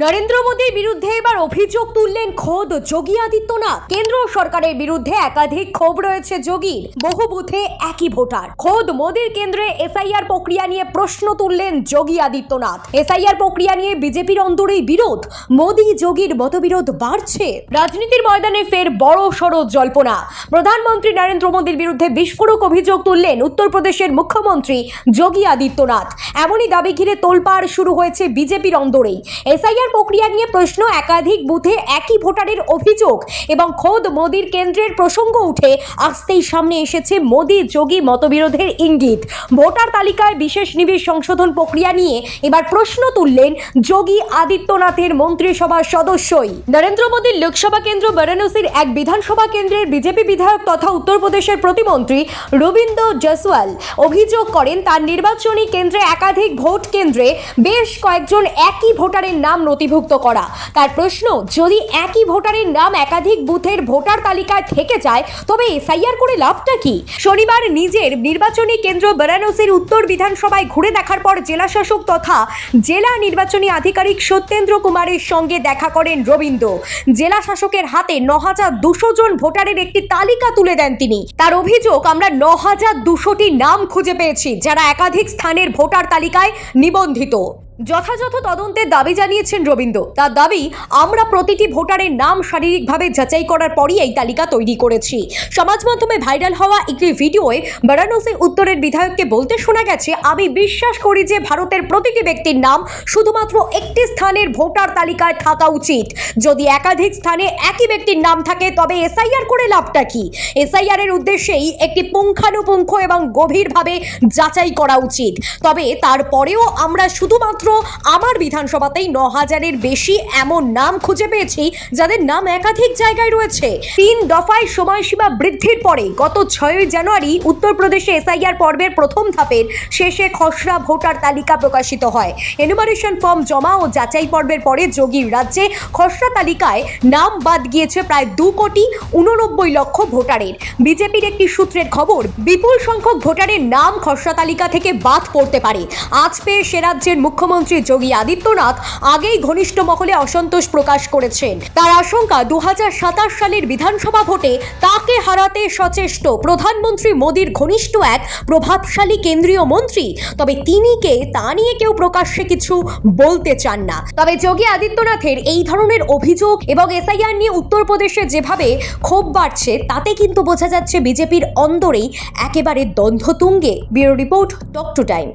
নরেন্দ্র মোদীর বিরুদ্ধে এবার অভিযোগ তুললেন খোদ যোগী আদিত্যনাথ। কেন্দ্র সরকারের বিরুদ্ধে একাধিক ক্ষোভ রয়েছে যোগীর। বহু বুথে একই ভোটার। খোদ মোদীর কেন্দ্রে এসআইআর প্রক্রিয়া নিয়ে প্রশ্ন তুললেন যোগী আদিত্যনাথ। এসআইআর প্রক্রিয়া নিয়ে বিজেপির অন্তরেই বিরোধ। মোদী যোগীর মতবিরোধ বাড়ছে। রাজনীতির ময়দানে ফের বড় সড় জল্পনা। প্রধানমন্ত্রী নরেন্দ্র মোদীর বিরুদ্ধে বিস্ফোরক অভিযোগ তুললেন উত্তরপ্রদেশের মুখ্যমন্ত্রী যোগী আদিত্যনাথ। এমনই দাবি ঘিরে তোলপাড় শুরু হয়েছে বিজেপির অন্দরেই। এসআইআর প্রক্রিয়া নিয়ে প্রশ্ন, একাধিক বুথে একই ভোটারের অভিযোগ এবং খোদ মোদীর কেন্দ্রের প্রসঙ্গ উঠে আসতেই সামনে এসেছে মোদী যোগী মতবিরোধের ইঙ্গিত। ভোটার তালিকায় বিশেষ নিবিড় সংশোধন প্রক্রিয়া নিয়ে এবার প্রশ্ন তুললেন যোগী আদিত্যনাথের মন্ত্রিসভার সদস্যই। নরেন্দ্র মোদীর লোকসভা কেন্দ্র বারাণসীর এক বিধানসভা কেন্দ্রের বিজেপি বিধায়ক তথা উত্তরপ্রদেশের প্রতিমন্ত্রী রবীন্দ্র জয়সওয়াল অভিযোগ করেন, তার নির্বাচনী কেন্দ্রে একাধিক ভোট কেন্দ্রে বেশ কয়েকজন একই ভোটারের নাম নথিভুক্ত করা। তার প্রশ্ন, যদি একই ভোটারের নাম একাধিক বুথের ভোটার তালিকায় থেকে যায়, তবে এসআইআর করে লাভটা কি? শনিবার নিজের নির্বাচনী কেন্দ্র বারাণসীর উত্তর বিধানসভায় ঘুরে দেখার পর জেলাশাসক তথা জেলা নির্বাচনী আধিকারিক সত্যেন্দ্র কুমারের সঙ্গে দেখা করেন রবীন্দ্র। জেলা শাসকের হাতে ন হাজার দুশো জন ভোটারের একটি তালিকা তুলে দেন তিনি। তার অভিযোগ, আমরা ন হাজার দুশোটি নাম খুঁজে পেয়েছি, যারা একাধিক স্থানের ভোটার তালিকায় নিবন্ধিত। যথাযথ তদন্তের দাবি জানিয়েছেন রবীন্দ্র। তার দাবি, আমরা প্রতিটি ভোটারের নাম শারীরিকভাবে যাচাই করার পরই এই তালিকা তৈরি করেছি। সমাজ মাধ্যমে ভাইরাল হওয়া একটি ভিডিওয়ে বারাণসী উত্তরের বিধায়ককে বলতে শোনা গেছে, আমি বিশ্বাস করি যে ভারতের প্রতিটি ব্যক্তির নাম শুধুমাত্র একটি স্থানের ভোটার তালিকায় থাকা উচিত। যদি একাধিক স্থানে একই ব্যক্তির নাম থাকে, তবে এসআইআর করে লাভটা কি? এসআইআর এর উদ্দেশ্যেই একটি পুঙ্খানুপুঙ্খ এবং গভীরভাবে যাচাই করা উচিত। তবে তারপরেও আমরা শুধুমাত্র আমার বিধানসভাতেই ন হাজারের বেশি এমন নাম খুঁজে পেয়েছি যাদের নাম একাধিক জায়গায় রয়েছে। তিন দফায় সময়সীমা বৃদ্ধির পরে গত ছয়ই জানুয়ারি উত্তরপ্রদেশে এসআইআর পর্বের প্রথম ধাপের শেষে খসড়া ভোটার তালিকা প্রকাশিত হয়। এনুমারেশন ফর্ম জমা ও যাচাই পর্বের পরে যোগীর রাজ্যে খসড়া তালিকায় নাম বাদ গিয়েছে প্রায় দু কোটি উননব্বই লক্ষ ভোটারের। বিজেপির একটি সূত্রের খবর, বিপুল সংখ্যক ভোটারের নাম খসড়া তালিকা থেকে বাদ পড়তে পারে। আজ পেয়ে সে রাজ্যের মুখ্যমন্ত্রী যোগী আদিত্যনাথ আগেই ঘনিষ্ঠ মহলে অসন্তোষ প্রকাশ করেছেন। তার আশঙ্কা, দুহাজার সাতাশ সালের বিধানসভা ভোটে তাকে হারাতে সচেষ্ট প্রধানমন্ত্রী মোদীর ঘনিষ্ঠ এক প্রভাবশালী কেন্দ্রীয় মন্ত্রী। তবে তিনি কে তা নিয়ে কেউ প্রকাশ্যে কিছু বলতে চান না। তবে যোগী আদিত্যনাথের এই ধরনের অভিযোগ এবং এসআইআর নিয়ে উত্তরপ্রদেশে যেভাবে ক্ষোভ বাড়ছে, তাতে কিন্তু বোঝা যাচ্ছে বিজেপির অন্দরেই একেবারে দ্বন্দ্ব তুঙ্গে bureau report talk to time.